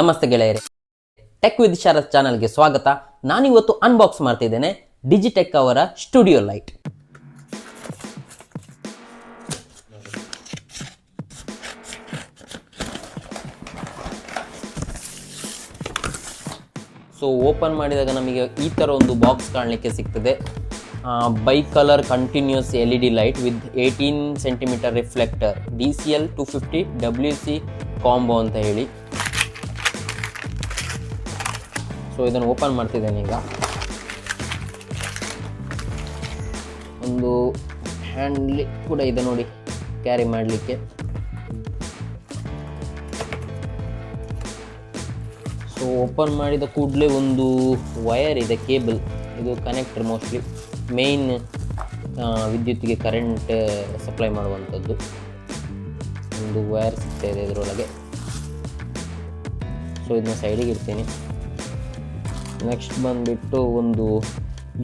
ನಮಸ್ತೆ ಗೆಳೆಯರೆ. Tech with ಶರತ್ ಚಾನಲ್ಗೆ ಸ್ವಾಗತ. ನಾನಿವತ್ತು ಅನ್ಬಾಕ್ಸ್ ಮಾಡ್ತಿದ್ದೇನೆ ಡಿಜಿಟೆಕ್ ಅವರ ಸ್ಟುಡಿಯೋ ಲೈಟ್ ಸೊ ಓಪನ್ ಮಾಡಿದಾಗ ನಮಗೆ ಈ ಥರ ಒಂದು ಬಾಕ್ಸ್ ಕಾಣಲಿಕ್ಕೆ ಸಿಗ್ತದೆ. Bi colour continuous L E D light with eighteen centimetre reflector D C L two fifty W C combo ಅಂತ ಹೇಳಿ. ಸೊ ಇದನ್ನು ಓಪನ್ ಮಾಡ್ತಿದ್ದೇನೆ ಈಗ. ಒಂದು ಹ್ಯಾಂಡ್ಲಿ ಕೂಡ ಇದೆ ನೋಡಿ ಕ್ಯಾರಿ ಮಾಡಲಿಕ್ಕೆ. ಸೊ ಓಪನ್ ಮಾಡಿದ ಕೂಡಲೇ ಒಂದು ವಯರ್ ಇದೆ ಕೇಬಲ್ ಇದು ಕನೆಕ್ಟರ್ ಮೋಸ್ಟ್ಲಿ ಮೇಯ್ನ್ ವಿದ್ಯುತ್ತಿಗೆ ಕರೆಂಟ್ ಸಪ್ಲೈ ಮಾಡುವಂಥದ್ದು. ಒಂದು ವಯರ್ ಸಿಗ್ತಾ ಇದೆ ಇದರೊಳಗೆ. ಸೊ ಇದನ್ನ ಸೈಡಿಗೆ ಇಡ್ತೀನಿ. ನೆಕ್ಸ್ಟ್ ಬಂದುಬಿಟ್ಟು ಒಂದು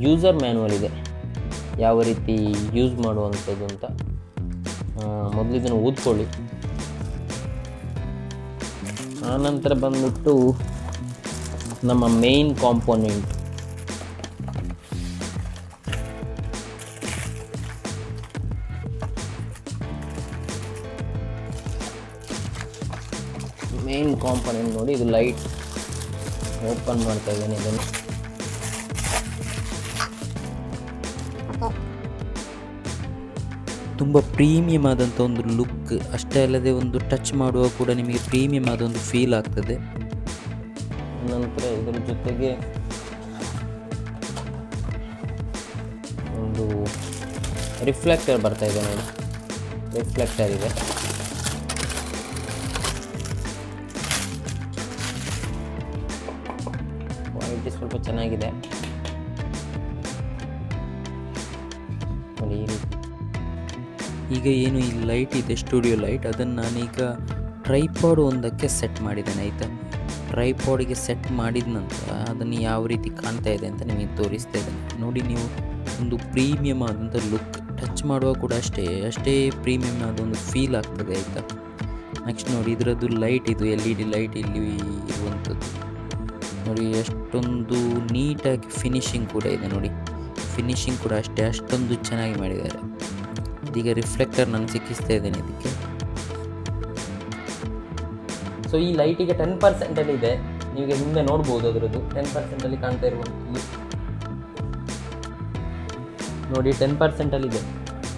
ಯೂಸರ್ ಮ್ಯಾನ್ಯಲ್ ಇದೆ. ಯಾವ ರೀತಿ ಯೂಸ್ ಮಾಡುವಂಥದ್ದು ಅಂತ ಮೊದಲು ಇದನ್ನು ಓದ್ಕೊಳ್ಳಿ. ಆನಂತರ ಬಂದ್ಬಿಟ್ಟು ನಮ್ಮ ಮೇಯ್ನ್ ಕಾಂಪೋನೆಂಟ್ ಮೇನ್ ಕಾಂಪೋನೆಂಟ್ ನೋಡಿ, ಇದು ಲೈಟ್ ಓಪನ್ ಮಾಡ್ತಾ ಇದ್ದೇನೆ ಇದನ್ನು. ತುಂಬ ಪ್ರೀಮಿಯಂ ಆದಂಥ ಒಂದು ಲುಕ್ ಅಷ್ಟೇ ಅಲ್ಲದೆ ಒಂದು ಟಚ್ ಮಾಡುವಾಗ ಕೂಡ ನಿಮಗೆ ಪ್ರೀಮಿಯಮ್ ಆದ ಒಂದು ಫೀಲ್ ಆಗ್ತದೆ. ನಂತರ ಇದರ ಜೊತೆಗೆ ಒಂದು ರಿಫ್ಲೆಕ್ಟರ್ ಬರ್ತಾ ಇದೆ ನೋಡಿ. ರಿಫ್ಲೆಕ್ಟರ್ ಇದೆ. ಸ್ವಲ್ಪ ಚೆನ್ನಾಗಿದೆ. ಈಗ ಏನು ಈ ಲೈಟ್ ಇದೆ, ಸ್ಟುಡಿಯೋ ಲೈಟ್, ಅದನ್ನು ನಾನೀಗ ಟ್ರೈಪಾಡ್ ಒಂದಕ್ಕೆ ಸೆಟ್ ಮಾಡಿದ್ದೇನೆ, ಆಯಿತಾ? ಟ್ರೈಪಾಡಿಗೆ ಸೆಟ್ ಮಾಡಿದ ನಂತರ ಅದನ್ನು ಯಾವ ರೀತಿ ಕಾಣ್ತಾ ಇದೆ ಅಂತ ನಿಮಗೆ ತೋರಿಸ್ತಾ ಇದ್ದೇನೆ. ನೋಡಿ ನೀವು, ಒಂದು ಪ್ರೀಮಿಯಮ್ ಆದಂಥ ಲುಕ್, ಟಚ್ ಮಾಡುವಾಗ ಕೂಡ ಅಷ್ಟೇ ಅಷ್ಟೇ ಪ್ರೀಮಿಯಮ್ ಆದ ಒಂದು ಫೀಲ್ ಆಗ್ತದೆ, ಆಯಿತಾ? ನೆಕ್ಸ್ಟ್ ನೋಡಿ, ಇದರದ್ದು ಲೈಟ್ ಇದು, ಎಲ್ ಇ ಡಿ ಲೈಟ್ ಇಲ್ಲಿ ಇರುವಂಥದ್ದು ನೋಡಿ, ಎಷ್ಟೊಂದು ನೀಟಾಗಿ ಫಿನಿಶಿಂಗ್ ಕೂಡ ಇದೆ ನೋಡಿ. ಫಿನಿಶಿಂಗ್ ಕೂಡ ಅಷ್ಟೇ, ಅಷ್ಟೊಂದು ಚೆನ್ನಾಗಿ ಮಾಡಿದ್ದಾರೆ. ಇದೀಗ ರಿಫ್ಲೆಕ್ಟರ್ ನಾನು ಸಿಕ್ಕಿಸ್ತಾ ಇದ್ದೇನೆ ಇದಕ್ಕೆ. ಸೊ ಈ ಲೈಟಿಗೆ ಟೆನ್ ಪರ್ಸೆಂಟಲ್ಲಿ ಇದೆ. ನಿಮಗೆ ಮುಂದೆ ನೋಡ್ಬೋದು ಅದರದ್ದು. ಟೆನ್ ಪರ್ಸೆಂಟಲ್ಲಿ ಕಾಣ್ತಾ ಇರುವಂಥದ್ದು. ನೋಡಿ ಟೆನ್ ಪರ್ಸೆಂಟಲ್ಲಿ ಇದೆ.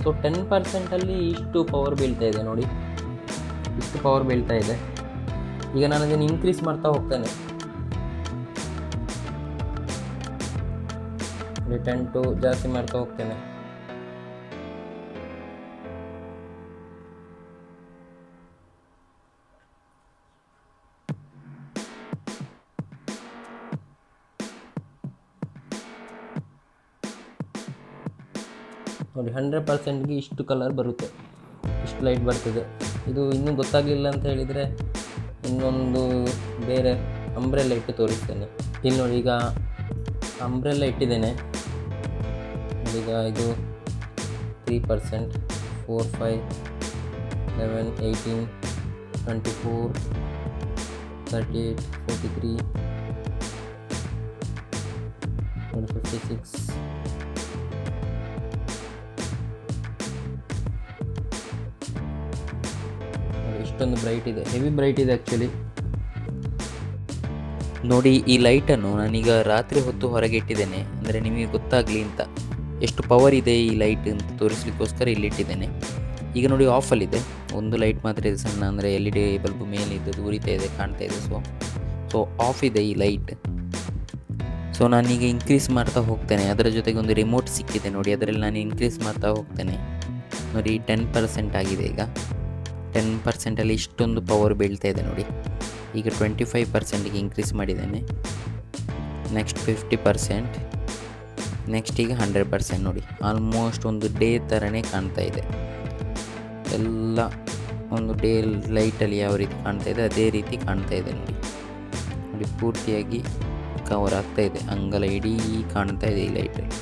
ಸೊ ಟೆನ್ ಪರ್ಸೆಂಟಲ್ಲಿ ಇಷ್ಟು ಪವರ್ ಬೀಳ್ತಾ ಇದೆ ನೋಡಿ. ಇಷ್ಟು ಪವರ್ ಬೀಳ್ತಾ ಇದೆ. ಈಗ ನಾನು ಅದನ್ನು ಇನ್ಕ್ರೀಸ್ ಮಾಡ್ತಾ ಹೋಗ್ತೇನೆ. ಟೆನ್ ಟು ಜಾಸ್ತಿ ಮಾಡ್ತಾ ಹೋಗ್ತೇನೆ. ನೋಡಿ ಹಂಡ್ರೆಡ್ ಪರ್ಸೆಂಟ್ಗೆ ಇಷ್ಟು ಕಲರ್ ಬರುತ್ತೆ. ಇಷ್ಟು ಲೈಟ್ ಬರ್ತದೆ. ಇದು ಇನ್ನೂ ಗೊತ್ತಾಗಲಿಲ್ಲ ಅಂತ ಹೇಳಿದರೆ ಇನ್ನೊಂದು ಬೇರೆ ಅಂಬ್ರೆಲ್ಲ ಇಟ್ಟು ತೋರಿಸ್ತೇನೆ. ಇಲ್ಲಿ ನೋಡಿ, ಈಗ ಅಂಬ್ರೆಲ್ಲ ಇಟ್ಟಿದ್ದೇನೆ. ಈಗ ಇದು three percent four five eleven eighteen twenty four thirty eight forty three fifty six ಇಷ್ಟೊಂದು ಬ್ರೈಟ್ ಇದೆ. ಹೆವಿ ಬ್ರೈಟ್ ಇದೆ ಆ್ಯಕ್ಚುಲಿ ನೋಡಿ, ಈ ಲೈಟನ್ನು ನಾನೀಗ ರಾತ್ರಿ ಹೊತ್ತು ಹೊರಗೆ ಇಟ್ಟಿದ್ದೇನೆ. ಅಂದರೆ ನಿಮಗೆ ಗೊತ್ತಾಗಲಿ ಅಂತ. ಎಷ್ಟು ಪವರ್ ಇದೆ ಈ ಲೈಟ್ ಅಂತ ತೋರಿಸ್ಲಿಕ್ಕೋಸ್ಕರ ಇಲ್ಲಿ ಇಟ್ಟಿದ್ದೇನೆ. ಈಗ ನೋಡಿ ಆಫಲ್ಲಿದೆ ಒಂದು ಲೈಟ್ ಮಾತ್ರ ಇದೆ ಸಣ್ಣ, ಅಂದರೆ ಎಲ್ ಇ ಡಿ ಬಲ್ಬ್ ಮೇಲೆ ಇದ್ದದ್ದು ಉರಿತಾ ಇದೆ, ಕಾಣ್ತಾ ಇದೆ. ಸೊ ಸೊ ಆಫ್ ಇದೆ ಈ ಲೈಟ್ ಸೊ ನಾನೀಗ ಇನ್ಕ್ರೀಸ್ ಮಾಡ್ತಾ ಹೋಗ್ತೇನೆ. ಅದರ ಜೊತೆಗೆ ಒಂದು ರಿಮೋಟ್ ಸಿಕ್ಕಿದೆ ನೋಡಿ. ಅದರಲ್ಲಿ ನಾನು ಇನ್ಕ್ರೀಸ್ ಮಾಡ್ತಾ ಹೋಗ್ತೇನೆ. ನೋಡಿ ಟೆನ್ ಪರ್ಸೆಂಟ್ ಆಗಿದೆ ಈಗ. ಟೆನ್ ಪರ್ಸೆಂಟಲ್ಲಿ ಇಷ್ಟೊಂದು ಪವರ್ ಬೀಳ್ತಾ ಇದೆ ನೋಡಿ. ಈಗ ಟ್ವೆಂಟಿ ಫೈವ್ ಪರ್ಸೆಂಟಿಗೆ ಇನ್ಕ್ರೀಸ್ ಮಾಡಿದ್ದೇನೆ. ನೆಕ್ಸ್ಟ್ ಫಿಫ್ಟಿ ಪರ್ಸೆಂಟ್ ನೆಕ್ಸ್ಟ್ ಈಗ ಹಂಡ್ರೆಡ್ ಪರ್ಸೆಂಟ್ ನೋಡಿ. ಆಲ್ಮೋಸ್ಟ್ ಒಂದು ಡೇ ಥರನೇ ಕಾಣ್ತಾ ಇದೆ. ಎಲ್ಲ ಒಂದು ಡೇ ಲೈಟಲ್ಲಿ ಯಾವ ರೀತಿ ಕಾಣ್ತಾ ಇದೆ, ಅದೇ ರೀತಿ ಕಾಣ್ತಾ ಇದೆ ನೋಡಿ. ನೋಡಿ, ಪೂರ್ತಿಯಾಗಿ ಕವರ್ ಆಗ್ತಾ ಇದೆ. ಅಂಗಲ ಇಡೀ ಕಾಣ್ತಾ ಇದೆ ಈ ಲೈಟಲ್ಲಿ